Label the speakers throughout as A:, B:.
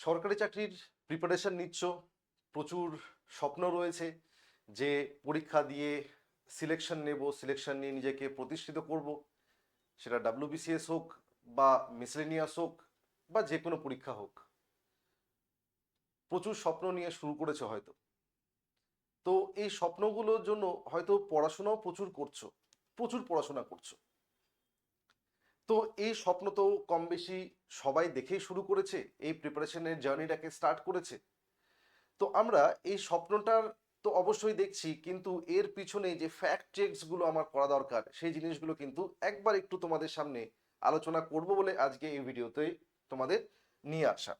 A: সরকারি চাকরির প্রিপারেশন নিচ্ছ, প্রচুর স্বপ্ন রয়েছে যে পরীক্ষা দিয়ে সিলেকশন নেব সিলেকশন নিয়ে নিজেকে প্রতিষ্ঠিত করব। সেটা ডাব্লিউবিসিএস হোক বা মিসলেনিয়াস হোক বা যে কোনো পরীক্ষা হোক। প্রচুর স্বপ্ন নিয়ে শুরু করেছে হয়তো। তো এই স্বপ্নগুলোর জন্য হয়তো পড়াশোনাও প্রচুর করছ, প্রচুর পড়াশোনা করছ। তো এই স্বপ্ন তো কম বেশি সবাই দেখেই শুরু করেছে, এই প্রিপারেশনের জার্নিটাকে স্টার্ট করেছে। তো আমরা এই স্বপ্নটার তো অবশ্যই দেখছি, কিন্তু এর পিছনে যে ফ্যাক্ট চেকসগুলো আমার করা দরকার, সেই জিনিসগুলো কিন্তু একবার একটু তোমাদের সামনে আলোচনা করব বলে আজকে এই ভিডিওতে তোমাদের নিয়ে আসা।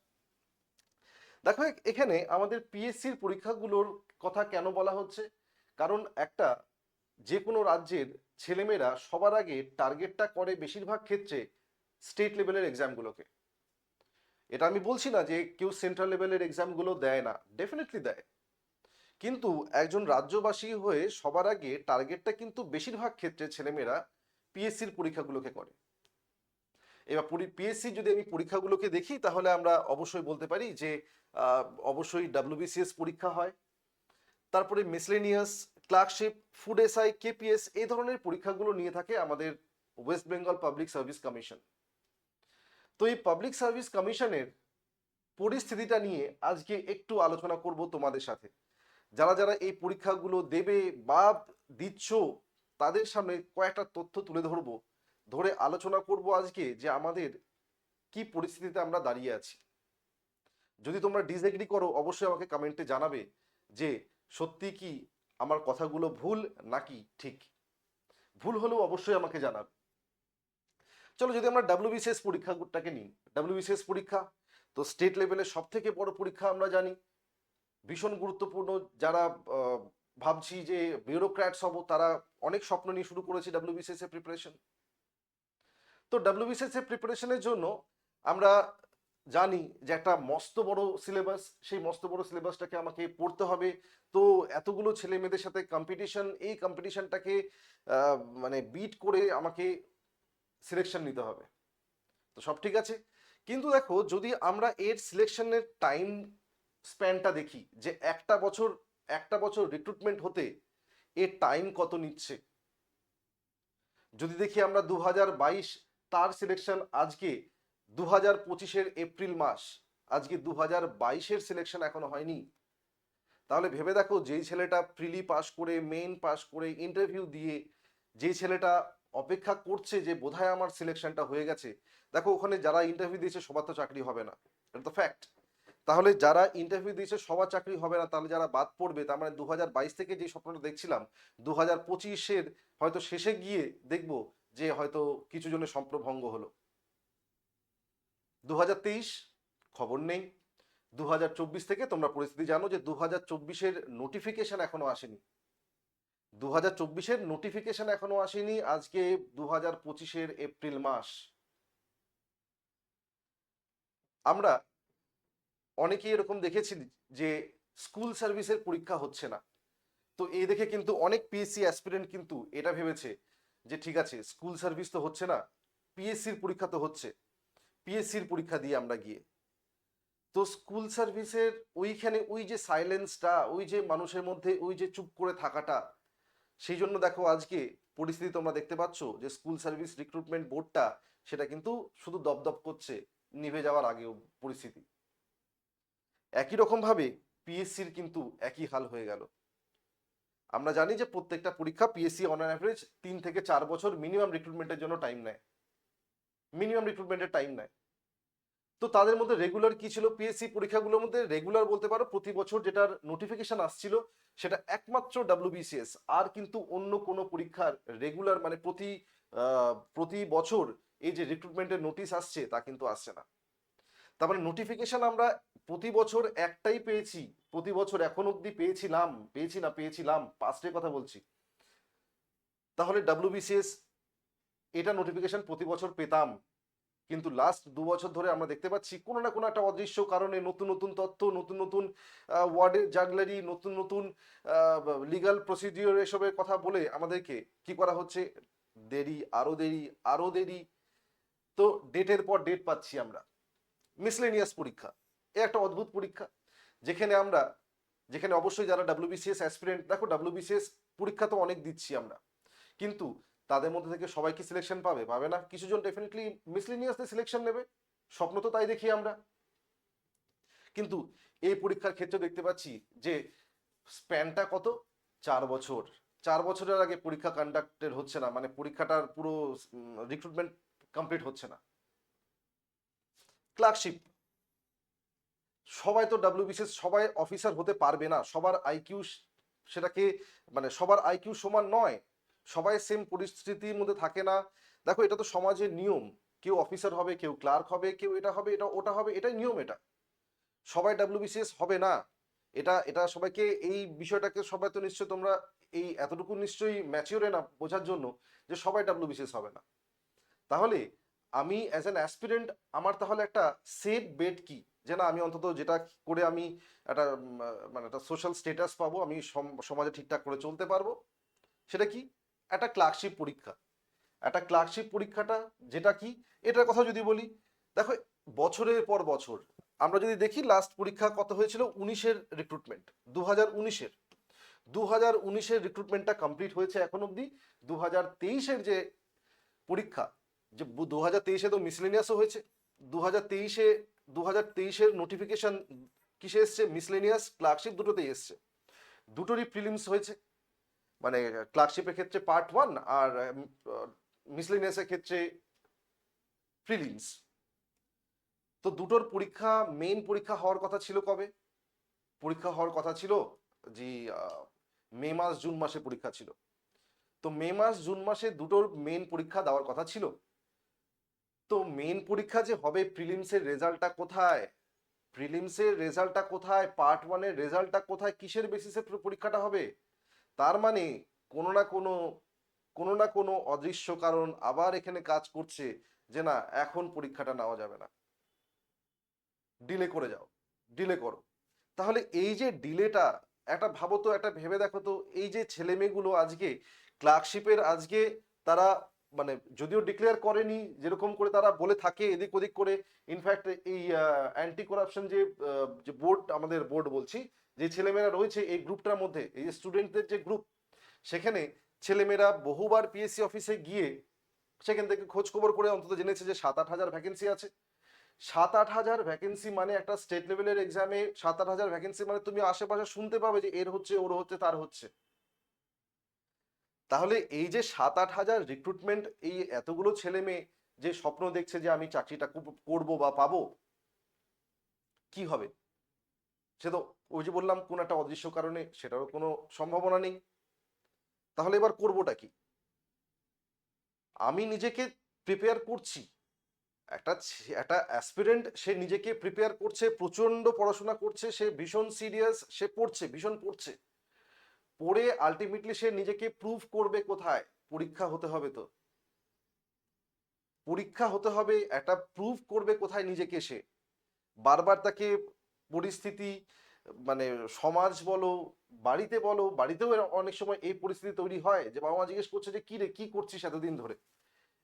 A: দেখো এখানে আমাদের পিএসসির পরীক্ষাগুলোর কথা কেন বলা হচ্ছে? কারণ একটা যে কোনো রাজ্যের ছেলেমেয়েরা সবার আগে টার্গেটটা করে বেশিরভাগ ক্ষেত্রে স্টেট লেভেলের এক্সামগুলোকে। এটা আমি বলছি না যে কেউ সেন্ট্রাল লেভেলের এক্সামগুলো দেয় না, ডেফিনেটলি দেয়। কিন্তু একজন রাজ্যবাসী হয়ে সবার আগে টার্গেটটা কিন্তু বেশিরভাগ ক্ষেত্রে ছেলেমেয়েরা পিএসসির পরীক্ষাগুলোকে করে। এবার পিএসসি যদি আমি পরীক্ষাগুলোকে দেখি, তাহলে আমরা অবশ্যই বলতে পারি যে অবশ্যই ডাব্লিউবিসিএস পরীক্ষা হয়। তারপরে miscellaneous clerkship food SI KPS এই ধরনের পরীক্ষাগুলো নিয়ে থাকে আমাদের West Bengal Public Service Commission তো এই পাবলিক সার্ভিস কমিশনের পরিস্থিতিটা নিয়ে আজকে একটু আলোচনা করব তোমাদের সাথে। যারা যারা এই পরীক্ষাগুলো দেবে বা দিচ্ছ, তাদের সামনে কয়েকটা তথ্য তুলে ধরবো। ধরে আলোচনা করব আজকে যে আমাদের কি পরিস্থিতিতে আমরা দাঁড়িয়ে আছি। যদি তোমরা ডিসএগ্রি করো, অবশ্যই আমাকে কমেন্টে জানাবে যে সত্যি কি আমার কথাগুলো ভুল নাকি ঠিক? ভুল হলেও অবশ্যই আমাকে জানাবে চলো, যদি আমরা ডাব্লিউবিসিএস পরীক্ষাটাকে নিই। ডাব্লিউবিসিএস পরীক্ষা তো স্টেট লেভেলের সব থেকে বড় পরীক্ষা আমরা জানি। ভীষণ গুরুত্বপূর্ণ। যারা ভাবছি যে বিউরোক্র্যাটস হব, তারা অনেক স্বপ্ন নিয়ে শুরু করেছি ডাব্লিউবিসিএস এর প্রিপারেশন তো ডাব্লিউবিসিএস এর প্রিপারেশনের জন্য আমরা জানি যে একটা মস্ত বড় সিলেবাস সেই মস্ত বড় সিলেবাসটাকে আমাকে পড়তে হবে। তো এতগুলো ছেলে মেয়েদের সাথে কম্পিটিশন এই কম্পিটিশনটাকে মানে বিট করে আমাকে সিলেকশন নিতে হবে। তো সব ঠিক আছে? কিন্তু দেখো, যদি আমরা এর সিলেকশনের টাইম স্প্যানটা দেখি, যে একটা বছর একটা বছর রিক্রুটমেন্ট হতে এর টাইম কত নিচ্ছে? যদি দেখি আমরা দু তার সিলেকশন আজকে দু হাজার পঁচিশের এপ্রিল মাস, আজকে দু হাজার বাইশের সিলেকশন এখনও হয়নি। তাহলে ভেবে দেখো, যেই ছেলেটা প্রিলি পাস করে, মেইন পাস করে ইন্টারভিউ দিয়ে, যেই ছেলেটা অপেক্ষা করছে যে বোধহয় আমার সিলেকশনটা হয়ে গেছে, দেখো ওখানে যারা ইন্টারভিউ দিয়েছে, সবার তো চাকরি হবে না। এটা তো ফ্যাক্ট তাহলে যারা ইন্টারভিউ দিয়েছে, সবার চাকরি হবে না, তাহলে যারা বাদ পড়বে, তার মানে দু হাজার বাইশ থেকে যে স্বপ্নটা দেখছিলাম দু হাজার পঁচিশের হয়তো শেষে গিয়ে দেখব যে হয়তো কিছু জনের সম্প্রভঙ্গ হলো। দু খবর নেই। দু থেকে তোমরা পরিস্থিতি জানো যে দু হাজার চব্বিশের নোটিফিকেশন এখনও আসেনি। দু হাজার চব্বিশের নোটিফিকেশন এখনও আসেনি আজকে দু হাজার পঁচিশের এপ্রিল মাস। আমরা অনেকেই এরকম দেখেছি যে স্কুল সার্ভিসের পরীক্ষা হচ্ছে না। তো এই দেখে কিন্তু অনেক পিএসসি অ্যাসপিরেন্ট কিন্তু এটা ভেবেছে যে ঠিক আছে, স্কুল সার্ভিস তো হচ্ছে না পিএসসির পরীক্ষা তো হচ্ছে। পিএসসির পরীক্ষা দিয়ে আমরা গিয়ে। তো স্কুল সার্ভিসের ওইখানে ওই যে সাইলেন্সটা ওই যে মানুষের মধ্যে ওই যে চুপ করে থাকাটা, সেই জন্য দেখো আজকে পরিস্থিতি তোমরা দেখতে পাচ্ছ যে স্কুল সার্ভিস রিক্রুটমেন্ট বোর্ডটা সেটা কিন্তু শুধু দপদপ করছে, নিভে যাওয়ার আগেও পরিস্থিতি। একই রকম ভাবে পিএসসির কিন্তু একই হাল হয়ে গেল। আমরা জানি যে প্রত্যেকটা পরীক্ষা পিএসসি অন অ্যাভারেজ তিন থেকে চার বছর মিনিমাম রিক্রুটমেন্টের জন্য টাইম নেয়। মিনিমাম রিক্রুটমেন্টের টাইম নেয়। তো তাদের মধ্যে রেগুলার কি ছিল? পিএসসি পরীক্ষাগুলোর মধ্যে রেগুলার বলতে পারো, প্রতি বছর যেটার নোটিফিকেশন আসছিল, সেটা একমাত্র ডাব্লিউবিসিএস আর কিন্তু অন্য কোনো পরীক্ষার রেগুলার মানে প্রতি প্রতি বছর এই যে রিক্রুটমেন্টের নোটিশ আসছে, তা কিন্তু আসছে না। তার মানে নোটিফিকেশন আমরা প্রতি বছর একটাই পেয়েছি, প্রতি বছর এখন অবধি পেয়েছিলাম, পেয়েছি না পেয়েছিলাম পাস্টের কথা বলছি। তাহলে ডাব্লিউবিসিএস এটা নোটিফিকেশন প্রতি বছর পেতাম। কিন্তু লাস্ট দু বছর ধরে আমরা দেখতে পাচ্ছি কোনো না কোনো একটা অদৃশ্য কারণে নতুন নতুন তথ্য, নতুন নতুন ওয়ার্ডের জাগলারি, নতুন নতুন লিগাল প্রসিডিওর এসবের কথা বলে আমাদেরকে কি করা হচ্ছে? দেরি, আরও দেরি আরও দেরি। তো ডেটের পর ডেট পাচ্ছি আমরা। মিসলেনিয়াস পরীক্ষা। এ একটা অদ্ভুত পরীক্ষা। যেখানে আমরা, যেখানে অবশ্যই যারা ডাব্লিউবিসিএস অ্যাসপিরেন্ট দেখো ডাব্লিউবিসিএস পরীক্ষা তো অনেক দিচ্ছি আমরা। কিন্তু তাদের মধ্যে থেকে সবাই কি সিলেকশন পাবে পাবে না? কিছুজন ডেফিনেটলি মিসলিনিয়াসে সিলেকশন নেবে। স্বপ্ন তো তাই দেখি আমরা। কিন্তু এই পরীক্ষার ক্ষেত্রে দেখতে পাচ্ছি যে স্প্যানটা কত? চার বছর। চার বছরের আগে পরীক্ষা কন্ডাক্টেড হচ্ছে না মানে পরীক্ষাটার পুরো রিক্রুটমেন্ট কমপ্লিট হচ্ছে না। ক্লার্কশিপ সবাই তো ডাব্লিউবিসিএস সবাই অফিসার হতে পারবে না। সবার আইকিউ সেটাকে মানে সবার আইকিউ সমান নয়। সবাই সেম পরিস্থিতির মধ্যে থাকে না। দেখো, এটা তো সমাজের নিয়ম। কেউ অফিসার হবে, কেউ ক্লার্ক হবে, কেউ এটা হবে, এটা ওটা হবে, এটাই নিয়ম এটা। সবাই ডাব্লিউবিসিএস হবে না। এটা এটা সবাইকে এই বিষয়টাকে সবাই তো নিশ্চয় তোমরা এই এতটুকু নিশ্চয়ই ম্যাচিওরে না বোঝার জন্য যে সবাই ডাব্লিউবিসিএস হবে না। তাহলে আমি অ্যাজ অ্যান অ্যাসপিরেন্ট আমার তাহলে একটা সেফ বেড কি? যে না, আমি অন্তত যেটা করে আমি একটা মানে একটা সোশ্যাল স্টেটাস পাবো, আমি সম- সমাজে ঠিকঠাক করে চলতে পারব। সেটা কি? একটা ক্লার্কশিপ পরীক্ষা। একটা ক্লার্কশিপ পরীক্ষাটা যেটা কি? এটার কথা যদি বলি, দেখো, বছরের পর বছর, আমরা যদি দেখি লাস্ট পরীক্ষা কত হয়েছিল? উনিশের রিক্রুটমেন্ট দু হাজার উনিশের। দু হাজার উনিশের রিক্রুটমেন্টটা কমপ্লিট হয়েছে এখন অবধি। দু হাজার তেইশের যে পরীক্ষা, যে দু হাজার তেইশে তো মিসলেনিয়াসও হয়েছে। দু হাজার তেইশে দু হাজার তেইশের নোটিফিকেশন কিসে এসছে? মিসলেনিয়াস ক্লার্কশিপ দুটোতেই এসছে। দুটোরই প্রিলিমস হয়েছে। মানে ক্লার্কশিপের ক্ষেত্রে পার্ট ওয়ান আর মিসলেনিয়াসের ক্ষেত্রে প্রিলিমস তো দুটোর পরীক্ষা মেইন পরীক্ষা হওয়ার কথা ছিল কবে? পরীক্ষা হওয়ার কথা ছিল যে মে মাস, জুন মাসে পরীক্ষা ছিল। তো মে মাস, জুন মাসে দুটোর মেইন পরীক্ষা দেওয়ার কথা ছিল। তো মেইন পরীক্ষা যে হবে প্রিলিমসের রেজাল্টটা কোথায়? প্রিলিমসের রেজাল্টটা কোথায়? পার্ট ওয়ানের রেজাল্টটা কোথায়? কিসের বেসিসে পরীক্ষাটা হবে? তার মানে কোনো না কোনো কোনো না কোনো অদৃশ্য কারণ আবার এখানে কাজ করছে যে না, এখন পরীক্ষাটা নেওয়া যাবে না। ডিলে করে যাও ডিলে করো। তাহলে এই যে ডিলেটা একটা ভাবো তো, একটা ভেবে দেখো তো, এই যে ছেলে মেয়েগুলো আজকে ক্লার্কশিপের আজকে তারা মানে যদিও ডিক্লেয়ার করেনি, যেরকম করে তারা বলে থাকে এদিক ওদিক করে ইনফ্যাক্ট এই অ্যান্টি করাপশন যে বোর্ড আমাদের বোর্ড বলছি যে ছেলেমেয়েরা রয়েছে এই গ্রুপটার মধ্যে, এই যে স্টুডেন্টদের যে গ্রুপ সেখানে ছেলেমেয়েরা বহুবার পিএসসি অফিসে গিয়ে সেখান থেকে খোঁজখবর করে অন্তত জেনেছে যে সাত আট হাজার ভ্যাকেন্সি আছে। সাত আট হাজার ভ্যাকেন্সি মানে একটা স্টেট লেভেলের এক্সামে সাত আট হাজার ভ্যাকেন্সি মানে তুমি আশেপাশে শুনতে পাবে যে এর হচ্ছে, ওর হচ্ছে, তার হচ্ছে। তাহলে এই যে সাত আট হাজার রিক্রুটমেন্ট এই এতগুলো ছেলে মেয়ে যে স্বপ্ন দেখছে যে আমি চাকরিটা করব বা পাবো, কি হবে? সে তো ওই যে বললাম, কোন একটা অদৃশ্য কারণে সেটারও কোনো সম্ভাবনা নেই। তাহলে এবার করবোটা কি? আমি নিজেকে প্রিপেয়ার করছি। একটা একটা অ্যাসপিরেন্ট সে নিজেকে প্রিপেয়ার করছে প্রচণ্ড পড়াশোনা করছে, সে ভীষণ সিরিয়াস সে পড়ছে, ভীষণ পড়ছে। পড়ে আলটিমেটলি সে নিজেকে প্রুভ করবে কোথায়? পরীক্ষা হতে হবে তো। পরীক্ষা হতে হবে, একটা প্রুভ করবে কোথায় নিজেকে সে? বারবার তাকে পরিস্থিতি মানে সমাজ বলো, বাড়িতে বলো, বাড়িতেও অনেক সময় এই পরিস্থিতি তৈরি হয় যে বাবা মা জিজ্ঞেস করছে যে, কি রে, কি করছিস এতদিন ধরে?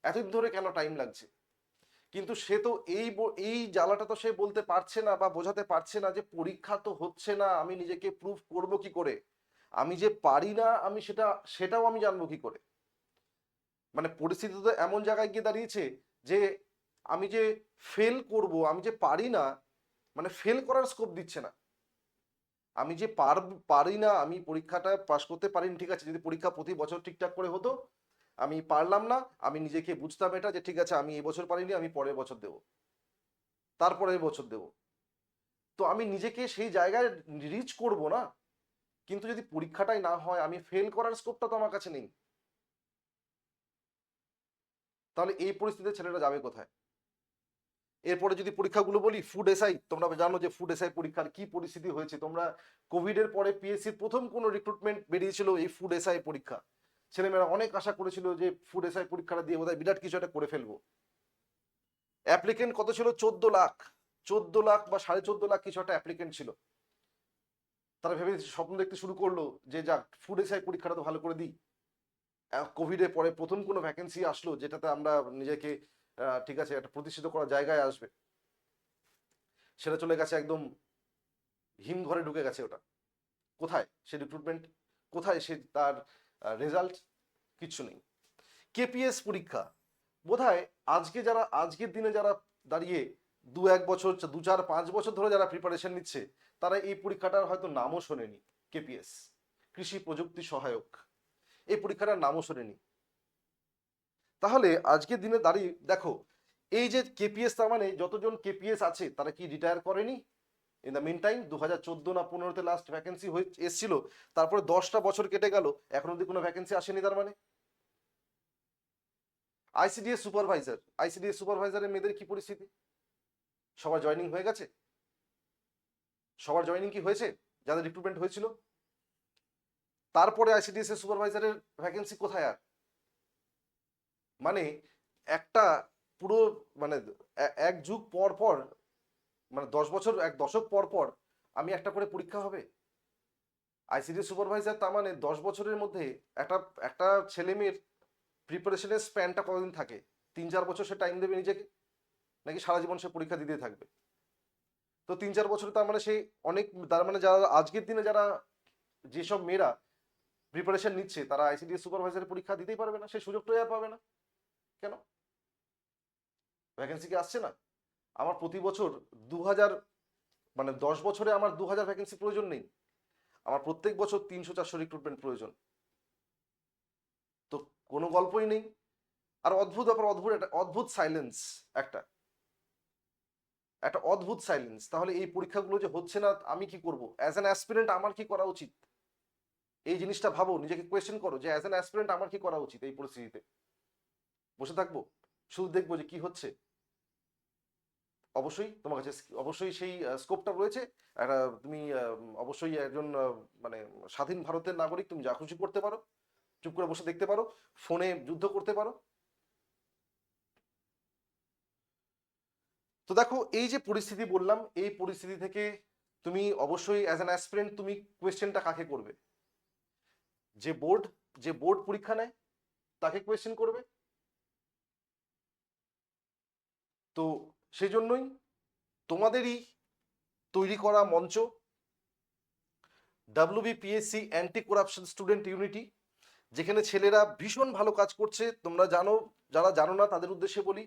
A: এতদিন ধরে কেন টাইম লাগছে? কিন্তু সে তো এই এই জ্বালাটা তো সে বলতে পারছে না বা বোঝাতে পারছে না যে পরীক্ষা তো হচ্ছে না, আমি নিজেকে প্রুফ করব কি করে? আমি যে পারি না, আমি সেটা, সেটাও আমি জানব কি করে? মানে পরিস্থিতি তো এমন জায়গায় গিয়ে দাঁড়িয়েছে যে, আমি যে ফেল করব, আমি যে পারি না মানে ফেল করার স্কোপ দিচ্ছে না। আমি যে পার, পারি না, আমি পরীক্ষাটা পাশ করতে পারিনি, ঠিক আছে, যদি পরীক্ষা প্রতি বছর ঠিকঠাক করে হতো, আমি পারলাম না, আমি নিজেকে বুঝতাম এটা যে ঠিক আছে, আমি এবছর পারিনি, আমি পরের বছর দেব। তারপরের বছর দেব। তো আমি নিজেকে সেই জায়গায় রিচ করব না। কিন্তু যদি পরীক্ষাটাই না হয়, আমি ফেল করার স্কোপটা তো আমার কাছে নেই। তাহলে এই পরিস্থিতিতে ছেলেরা যাবে কোথায়? এরপরে যদি পরীক্ষাগুলো বলি ফুড এসআই তোমরা জানো যে ফুড এসআই পরীক্ষার কি পরিস্থিতি হয়েছে। তোমরা কোভিড এর পরে পিএসসির প্রথম কোনো রিক্রুটমেন্ট বেরিয়েছিল এই ফুড এসআই পরীক্ষা। ছেলেমেয়েরা অনেক আশা করেছিল যে ফুড এসআই পরীক্ষাটা দিয়ে বোধহয় বিরাট কিছু একটা করে ফেলব। অ্যাপ্লিকেন্ট কত ছিল? চোদ্দ লাখ। চোদ্দ লাখ বা সাড়ে চোদ্দ লাখ কিছু একটা অ্যাপ্লিকেন্ট ছিল। তারা ভেবে স্বপ্ন দেখতে শুরু করল যে, যাক ফুড এসআই পরীক্ষাটা তো ভালো করে দিই। কোভিডের পরে প্রথম কোনো ভ্যাকেন্সি আসলো যেটাতে আমরা নিজেকে ঠিক আছে, একটা প্রতিষ্ঠিত করার জায়গায় আসবে। সেটা চলে গেছে একদম হিম ঘরে ঢুকে গেছে ওটা। কোথায় সে রিক্রুটমেন্ট কোথায় সে তার রেজাল্ট কিচ্ছু নেই। কেপিএস পরীক্ষা। বোধহয় আজকে যারা, আজকের দিনে যারা দাঁড়িয়ে দু এক বছর, দু চার, পাঁচ বছর ধরে যারা প্রিপারেশন নিচ্ছে, তারা এই পরীক্ষাটার হয়তো নামও শোনেনি কেপিএস কৃষি প্রযুক্তি সহায়ক। এই পরীক্ষাটার নামও শোনেনি। তাহলে আজকের দিনে দাঁড়িয়ে, দেখো, এই যে কেপিএস তার মানে যতজন কেপিএস আছে, তারা কি রিটায়ার করেনি? ইন দ্য মিন টাইম দু হাজার চোদ্দ না পনেরোতে লাস্ট ভ্যাকেন্সি হয়ে এসেছিল, তারপরে দশটা বছর কেটে গেল, এখন অব্দি কোনো ভ্যাকেন্সি আসেনি তার মানে? আইসিডিএস সুপারভাইজার আইসিডিএস সুপারভাইজারের মেয়েদের কি পরিস্থিতি? সবার জয়েনিং হয়ে গেছে? সবার জয়েনিং কি হয়েছে? যাদের রিক্রুটমেন্ট হয়েছিল? তারপরে আইসিডিএস এর সুপারভাইজারের ভ্যাকেন্সি কোথায় আর? মানে একটা পুরো মানে এক যুগ পর পর মানে দশ বছর, এক দশক পর পর আমি একটা করে পরীক্ষা হবে। আইসিডি সুপারভাইজার তার মানে দশ বছরের মধ্যে একটা একটা ছেলে মেয়ের প্রিপারেশনের স্প্যানটা কতদিন থাকে? তিন, চার বছর সে টাইম দেবে নিজেকে? নাকি সারা জীবন সে পরীক্ষা দিতে থাকবে? তো তিন, চার বছরে তার মানে সে অনেক, তার মানে যারা আজকের দিনে যারা যেসব মেয়েরা প্রিপারেশন নিচ্ছে, তারা আইসিডি সুপারভাইজারের পরীক্ষা দিতেই পারবে না সেই সুযোগটাই আর পাবে না। কেন? ভ্যাকেন্সি কি আসছে না? আমার প্রতি বছর দু হাজার মানে দশ বছরে আমার দু হাজার ভ্যাকেন্সি প্রয়োজন নেই। আমার প্রত্যেক বছর তিনশো চারশো রিক্রুটমেন্ট প্রয়োজন। তো কোনো গল্পই নেই। আর অদ্ভুত ব্যাপার, অদ্ভুত একটা, অদ্ভুত সাইলেন্স একটা। একটা অদ্ভুত সাইলেন্স তাহলে এই পরীক্ষাগুলো যে হচ্ছে না, আমি কি করব? অ্যাজ অ্যান অ্যাসপিরেন্ট আমার কি করা উচিত? এই জিনিসটা ভাবো, নিজেকে কোয়েশ্চেন করো যে অ্যাজ অ্যান অ্যাসপিরেন্ট আমার কি করা উচিত এই পরিস্থিতিতে? বসে থাকব, শুধু দেখব যে কি হচ্ছে। অবশ্যই তোমার কাছে অবশ্যই সেই স্কোপটা রয়েছে। একটা তুমি অবশ্যই একজন মানে স্বাধীন ভারতের নাগরিক, তুমি যা খুশি করতে পারো, চুপ করে বসে দেখতে পারো, ফোনে যুদ্ধ করতে পারো। তো দেখো, এই যে পরিস্থিতি বললাম, এই পরিস্থিতি থেকে তুমি অবশ্যই অ্যাজ অ্যান অ্যাসপিরেন্ট তুমি কোয়েশ্চেনটা কাকে করবে? যে বোর্ড যে বোর্ড পরীক্ষা নেয়, তাকে কোয়েশ্চেন করবে। তো সেজন্যই তোমাদেরই তৈরি করা মঞ্চ WBPSC anti corruption student unity যেখানে ছেলেরা ভীষণ ভালো কাজ করছে। তোমরা জানো, যারা জানো না, তাদের উদ্দেশ্যে বলি,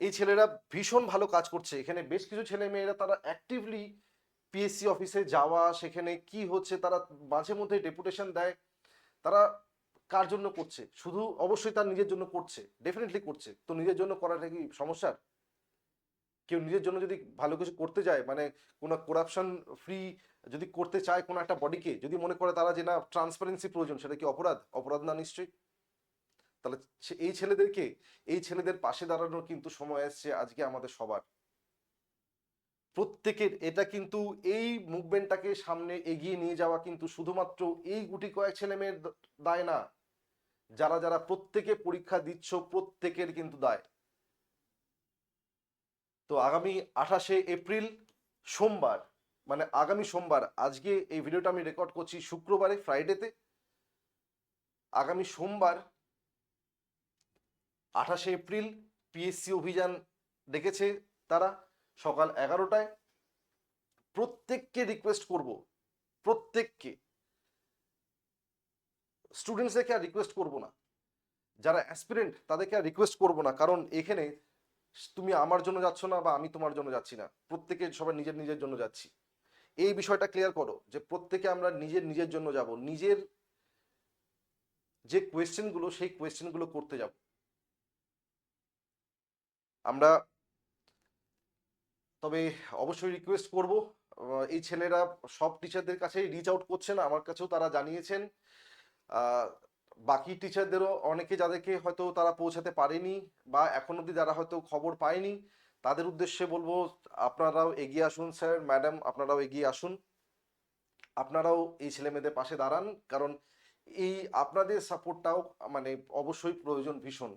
A: এই ছেলেরা ভীষণ ভালো কাজ করছে। এখানে বেশ কিছু ছেলে মেয়েরা, তারা অ্যাক্টিভলি পিএসসি অফিসে যাওয়া, সেখানে কি হচ্ছে, তারা মাঝে মধ্যে ডেপুটেশন দেয়। তারা কার জন্য করছে? শুধু অবশ্যই তার নিজের জন্য করছে। ডেফিনেটলি করছে। তো নিজের জন্য করাটা কি সমস্যার? কেউ নিজের জন্য যদি ভালো কিছু করতে যায় মানে কোনো করাপশন ফ্রি যদি করতে চায় কোনো একটা বডিকে যদি মনে করে তারা যে না ট্রান্সপারেন্সি প্রয়োজন, সেটা কি অপরাধ? অপরাধ না নিশ্চয়ই? তাহলে এই ছেলেদেরকে, এই ছেলেদের পাশে দাঁড়ানোর কিন্তু সময় এসছে আজকে আমাদের সবার। প্রত্যেকের এটা কিন্তু এই মুভমেন্টটাকে সামনে এগিয়ে নিয়ে যাওয়া কিন্তু শুধুমাত্র এই গুটি কয়েক ছেলে মেয়ের দায় না। যারা যারা প্রত্যেকে পরীক্ষা দিচ্ছ, প্রত্যেকের কিন্তু দায়। তো আগামী আঠাশে এপ্রিল সোমবার মানে আগামী সোমবার, আজকে এই ভিডিওটা আমি রেকর্ড করছি শুক্রবারে ফ্রাইডেতে আগামী সোমবার, আঠাশে এপ্রিল পিএসসি অভিযান ডেকেছে তারা সকাল এগারোটায়। প্রত্যেককে রিকোয়েস্ট করব, প্রত্যেককে। স্টুডেন্টসদেরকে আর রিকোয়েস্ট করব না। যারা অ্যাসপিরেন্ট তাদেরকে আর রিকোয়েস্ট করব না। কারণ এখানে তুমি আমার জন্য যাচ্ছ না বা আমি তোমার জন্য যাচ্ছি না। প্রত্যেকে সবাই নিজের নিজের জন্য যাচ্ছি। এই বিষয়টা ক্লিয়ার করো যে প্রত্যেকে আমরা নিজের নিজের জন্য যাব। নিজের যে কোয়েশ্চেনগুলো সেই কোয়েশ্চেনগুলো করতে যাব। আমরা তবে অবশ্যই রিকোয়েস্ট করব। এই ছেলেরা সব টিচারদের কাছেই রিচ আউট করছেন আমার কাছেও তারা জানিয়েছেন। বাকি টিচারদেরও অনেকে যাদেরকে হয়তো তারা পৌঁছাতে পারেনি বা এখন অবধি যারা হয়তো খবর পায়নি, তাদের উদ্দেশ্যে বলব, আপনারাও এগিয়ে আসুন স্যার ম্যাডাম আপনারাও এগিয়ে আসুন। আপনারাও এই ছেলে মেয়েদের পাশে দাঁড়ান, কারণ এই আপনাদের সাপোর্টটাও মানে অবশ্যই প্রয়োজন ভীষণ।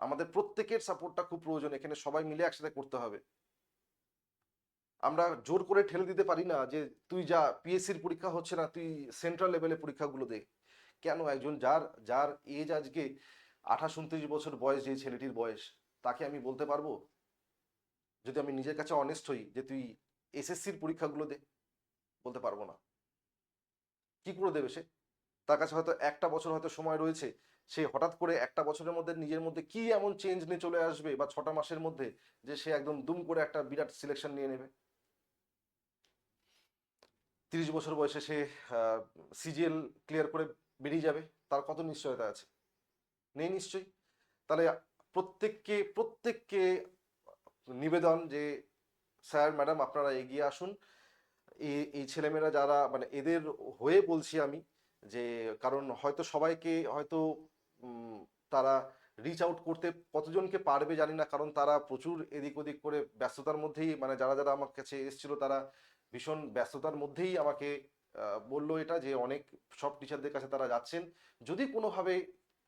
A: আমাদের প্রত্যেকের সাপোর্টটা খুব প্রয়োজন, এখানে সবাই মিলে একসাথে করতে হবে। আমরা জোর করে ঠেলে দিতে পারি না যে তুই যা পিএসসির পরীক্ষা হচ্ছে না, তুই সেন্ট্রাল লেভেলে পরীক্ষাগুলো দে। কেন একজন যার যার এজ আজকে আঠাশ, উনত্রিশ বছর বয়স যে ছেলেটির বয়স, তাকে আমি বলতে পারব? যদি আমি নিজের কাছে অনেস্ট হই যে তুই এসএসসির পরীক্ষাগুলো দে, বলতে পারব না। কি করে দেবে সে? তার কাছে হয়তো একটা বছর হয়তো সময় রয়েছে, সে হঠাৎ করে একটা বছরের মধ্যে নিজের মধ্যে কি এমন চেঞ্জ নিয়ে চলে আসবে বা ছটা মাসের মধ্যে যে সে একদম দুম করে একটা বিরাট সিলেকশন নিয়ে নেবে? তিরিশ বছর বয়সে সে সিজিএল ক্লিয়ার করে বেরিয়ে যাবে, তার কত নিশ্চয়তা আছে? নেই নিশ্চয়ই। তাহলে প্রত্যেককে প্রত্যেককে নিবেদন যে, স্যার, ম্যাডাম, আপনারা এগিয়ে আসুন। এই ছেলেমেয়েরা যারা মানে এদের হয়ে বলছি আমি যে, কারণ হয়তো সবাইকে, হয়তো তারা রিচ আউট করতে কতজনকে পারবে জানি না, কারণ তারা প্রচুর এদিক ওদিক করে ব্যস্ততার মধ্যেই মানে যারা যারা আমার কাছে এসেছিল, তারা ভীষণ ব্যস্ততার মধ্যেই আমাকে বলল এটা যে অনেক, সব টিচারদের কাছে তারা যাচ্ছেন। যদি কোনোভাবে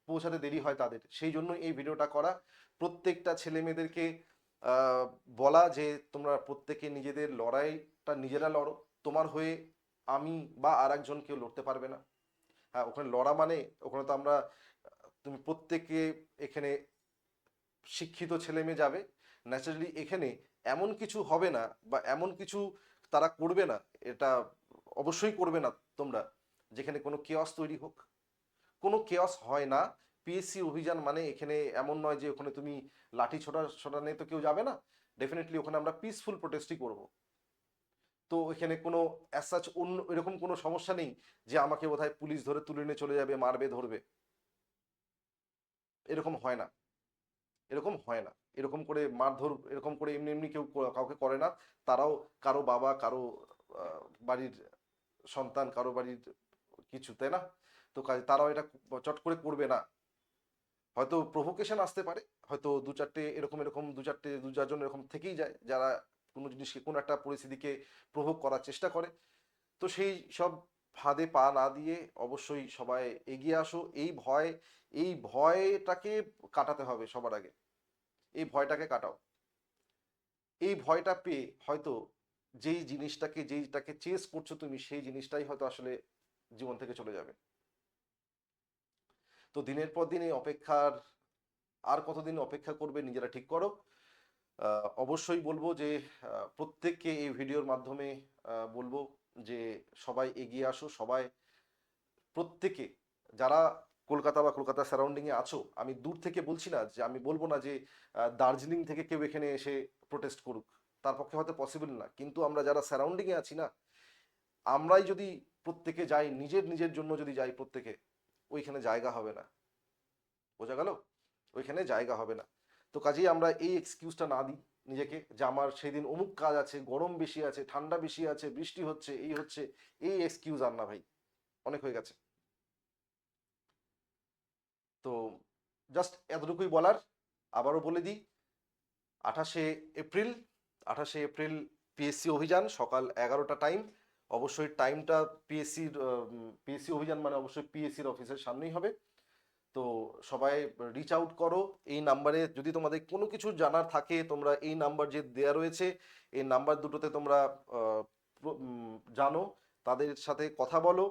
A: পৌঁছাতে দেরি হয় তাদের, সেই জন্য এই ভিডিওটা করা। প্রত্যেকটা ছেলে মেয়েদেরকে বলা যে তোমরা প্রত্যেকে নিজেদের লড়াইটা নিজেরা লড়ো। তোমার হয়ে আমি বা আর একজন কেউ লড়তে পারবে না। হ্যাঁ ওখানে লড়া মানে ওখানে তো আমরা, তুমি প্রত্যেকে এখানে শিক্ষিত ছেলে মেয়ে যাবে। ন্যাচারালি এখানে এমন কিছু হবে না বা এমন কিছু তারা করবে না, এটা অবশ্যই করবে না তোমরা। যেখানে কোনো কেয়স তৈরি হোক। কোনো কেয়স হয় না। পিএসসি অভিযান মানে এখানে এমন নয় যে ওখানে তুমি লাঠি ছোটা ছোটা নিয়ে তো কেউ যাবে না। ডেফিনেটলি ওখানে আমরা পিসফুল প্রোটেস্টই করব। তো এখানে কোনো অ্যাসাচ অন্য, এরকম কোনো সমস্যা নেই যে আমাকে বোধহয় পুলিশ ধরে তুলে নিয়ে চলে যাবে, মারবে, ধরবে। এরকম হয় না। এরকম হয় না। এরকম করে মারধর, এরকম করে এমনি এমনি কেউ কাউকে করে না। তারাও কারও বাবা, কারও বাড়ির সন্তান, কারও বাড়ির কিছু, তাই না? তো কাজে তারাও এটা চট করে করবে না। হয়তো প্রভোকেশন আসতে পারে, হয়তো দু চারটে এরকম এরকম দু চারটে, দু চারজন এরকম থেকেই যায়, যারা কোনো জিনিসকে, কোনো একটা পরিস্থিতিকে প্রভোগ করার চেষ্টা করে। তো সেই সব ফাঁদে পা না দিয়ে অবশ্যই সবাই এগিয়ে আসো। এই ভয়, এই ভয়টাকে কাটাতে হবে সবার আগে। এই ভয়টাকে কাটাও। এই ভয়টা পেয়ে হয়তো যেই জিনিসটাকে, যেইটাকে চেস করছ তুমি, সেই জিনিসটাই হয়তো আসলে জীবন থেকে চলে যাবে। তো দিনের পর দিন এই অপেক্ষার, আর কতদিন অপেক্ষা করবে নিজেরা ঠিক করো। অবশ্যই বলব যে প্রত্যেককে এই ভিডিওর মাধ্যমে বলব যে সবাই এগিয়ে আসো, সবাই, প্রত্যেকে, যারা কলকাতা বা কলকাতা সারাউন্ডিংয়ে আছো, আমি দূর থেকে বলছি না যে আমি বলব না যে দার্জিলিং থেকে কেউ এখানে এসে প্রোটেস্ট করুক। তার পক্ষে হয়তো পসিবল না। কিন্তু আমরা যারা সারাউন্ডিংয়ে আছি না, আমরাই যদি প্রত্যেকে যাই, নিজের নিজের জন্য যদি যাই প্রত্যেকে, ওইখানে জায়গা হবে না। বোঝা গেল? ওইখানে জায়গা হবে না। তো কাজেই আমরা এই এক্সকিউজটা না দিই নিজেকে যে আমার সেদিন অমুক কাজ আছে, গরম বেশি আছে, ঠান্ডা বেশি আছে, বৃষ্টি হচ্ছে, এই হচ্ছে, এই এক্সকিউজ আর না ভাই। অনেক হয়ে গেছে। তো জাস্ট এতটুকুই বলার। আবারও বলে দিই, আঠাশে এপ্রিল আঠাশে এপ্রিল পিএসসি অভিযান সকাল এগারোটা টাইম অবশ্যই টাইমটা পিএসসির পিএসসি অভিযান মানে অবশ্যই পিএসসির অফিসের সামনেই হবে। তো সবাই রিচ আউট করো, এই নাম্বারে যদি তোমাদের কোনো কিছু জানার থাকে, তোমরা এই নাম্বার যে দেয়া রয়েছে, এই নাম্বার দুটোতে তোমরা জানো, তাদের সাথে কথা বলো।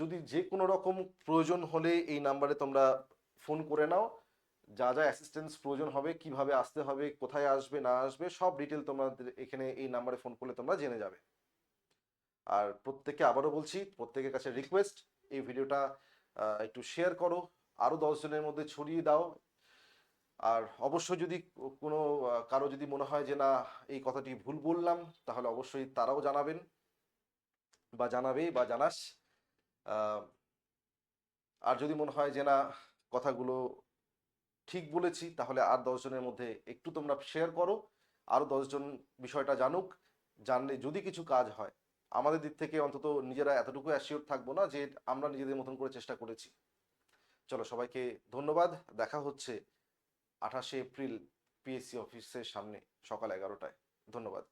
A: যদি যে কোনো রকম প্রয়োজন হলে এই নাম্বারে তোমরা ফোন করে নাও। যা যা অ্যাসিস্ট্যান্স প্রয়োজন হবে, কীভাবে আসতে হবে, কোথায় আসবে, না আসবে, সব ডিটেল তোমাদের এখানে এই নাম্বারে ফোন করলে তোমরা জেনে যাবে। আর প্রত্যেককে আবারও বলছি, প্রত্যেকের কাছে রিকোয়েস্ট এই ভিডিওটা একটু শেয়ার করো আরও দশজনের মধ্যে ছড়িয়ে দাও। আর অবশ্যই যদি কোনো কারও যদি মনে হয় যে না, এই কথাটি ভুল বললাম, তাহলে অবশ্যই তারাও জানাবেন, বা জানাবে, বা জানাস। আর যদি মনে হয় যে না, কথাগুলো ঠিক বলেছি, তাহলে আর দশজনের মধ্যে একটু তোমরা শেয়ার করো আরও দশজন বিষয়টা জানুক, জানলে যদি কিছু কাজ হয়। আমাদের দিক থেকে অন্তত নিজেরা এতটুকু অ্যাসিওর থাকব না যে আমরা নিজেদের মতন করে চেষ্টা করেছি। চলো সবাইকে ধন্যবাদ। দেখা হচ্ছে আঠাশে এপ্রিল পিএসসি অফিসের সামনে সকাল এগারোটায়। ধন্যবাদ।